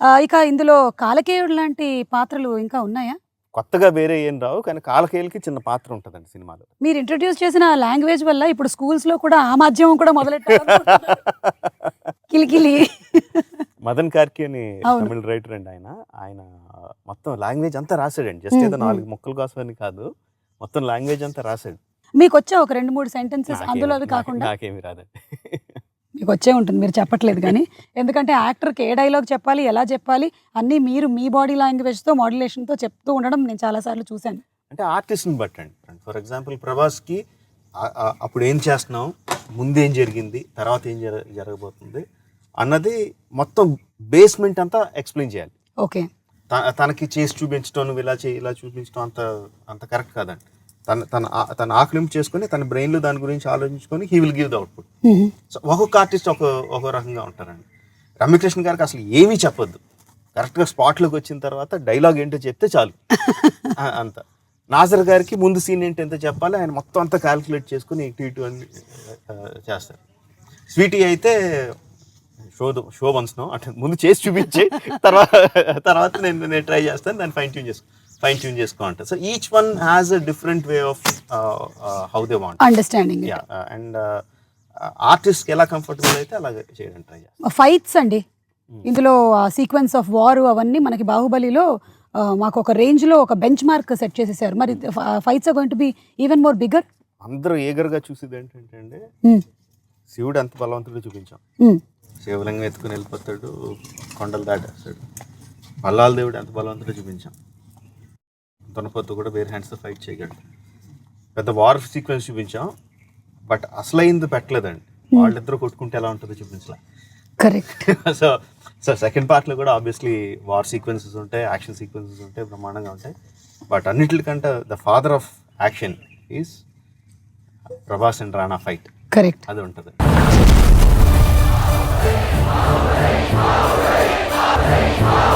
ఆ, ఇక ఇందులో కాలకేయుడు లాంటి పాత్రలు ఇంకా ఉన్నాయా? కొత్తగా వేరే ఏం రావు కానీ కాలకేయులకి చిన్న పాత్ర ఉంటుందండి సినిమాలో. మీరు ఇంట్రడ్యూస్ చేసిన లాంగ్వేజ్ వల్ల ఇప్పుడు స్కూల్స్లో కూడా ఆ మాధ్యమం కూడా మొదలెట్టారు కిలికిలి. మదన్ కార్కి అని. తమిళ రైటర్ అండి ఆయన. ఆయన మొత్తం లాంగ్వేజ్ అంతా రాశాడండి. జస్ట్ ఏదో నాలుగు ముక్కల కోసమని కాదు మొత్తం లాంగ్వేజ్ అంతా రాశాడు. మీకు వచ్చా ఒక రెండు మూడు సెంటెన్సెస్ అందులో అవి కాకుండా? నాకేమి రాదండి. మీకు వచ్చే ఉంటుంది మీరు చెప్పట్లేదు కానీ. ఎందుకంటే యాక్టర్కి ఏ డైలాగ్ చెప్పాలి ఎలా చెప్పాలి అన్నీ మీరు మీ బాడీ లాంగ్వేజ్తో మాడ్యులేషన్తో చెప్తూ ఉండడం నేను చాలాసార్లు చూశాను. అంటే ఆర్టిస్ట్ని బట్టి అండి ఫర్ ఎగ్జాంపుల్ ప్రభాస్కి అప్పుడు ఏం చేస్తున్నాం ముందు ఏం జరిగింది తర్వాత ఏం జర జరగబోతుంది అన్నది మొత్తం బేస్మెంట్ అంతా ఎక్స్ప్లెయిన్ చేయాలి. ఓకే. తనకి చేసి చూపించడం నువ్వు ఇలా చేయి ఇలా చూపించడం అంత అంత కరెక్ట్ కాదండి. తన తన తన ఆకలింపు చేసుకొని తన బ్రెయిన్లో దాని గురించి ఆలోచించుకొని he will give the output so ఒక్కొక్క ఆర్టిస్ట్ ఒక ఒక రకంగా ఉంటారండి. రమ్యకృష్ణ గారికి అసలు ఏమీ చెప్పొద్దు. కరెక్ట్గా స్పాట్లోకి వచ్చిన తర్వాత డైలాగ్ ఏంటో చెప్తే చాలు. అంత. నాజర్ గారికి ముందు సీన్ ఏంటి ఎంత చెప్పాలి ఆయన మొత్తం అంతా క్యాలిక్యులేట్ చేసుకుని ఇటు ఇటు అని ఆ, చేస్తారు. స్వీటీ అయితే షో షో వన్స్నో అంటే ముందు చేసి చూపించి తర్వాత తర్వాత నేను నేను ట్రై చేస్తాను దాన్ని ఫైన్ ట్యూన్ చేసుకో. ఫైన్ ట్యూన్ చేసుకో అంటారు so each one has a different way of how they want understanding yeah and ఆర్టిస్ట్కి ఎలా కంఫర్టబుల్ అయితే అలాగే చేయడానికి ట్రై చేస్తాను ఫైట్స్ అండి. ఇందులో సీక్వెన్స్ ఆఫ్ వార్ అవన్నీ మనకి బాహుబలిలో ఆ, మాకు ఒక రేంజ్లో ఒక బెంచ్ మార్క్ సెట్ చేసేసారు. మరి fights going to be even more bigger అందరూ ఏగర్గా చూసేది ఏంటంటే అండి శివుడు ఎంత బలవంతుడో చూపించాం. శివలింగం ఎత్తుకుని వెళ్ళిపోతాడు కొండలు దాటేస్తాడు. మల్లాల దేవుడు ఎంత బలవంతుడో చూపించాం. దొనపత్తు కూడా వేరే హ్యాండ్స్ ఫైట్ చేయగలడు పెద్ద వార్ సీక్వెన్స్ చూపించాం. బట్ అసలైంది పెట్టలేదండి. Hmm. వాళ్ళిద్దరూ కొట్టుకుంటే ఎలా ఉంటుందో చూపించలే. కరెక్ట్ సో సో సెకండ్ పార్ట్లో కూడా ఆబ్వియస్లీ వార్ సీక్వెన్సెస్ ఉంటాయి యాక్షన్ సీక్వెన్సెస్ ఉంటాయి బ్రహ్మాండంగా ఉంటాయి. బట్ అన్నిటికంటే the father of action is Prabhas and Rana fight correct అది ఉంటుంది. Oh, my God.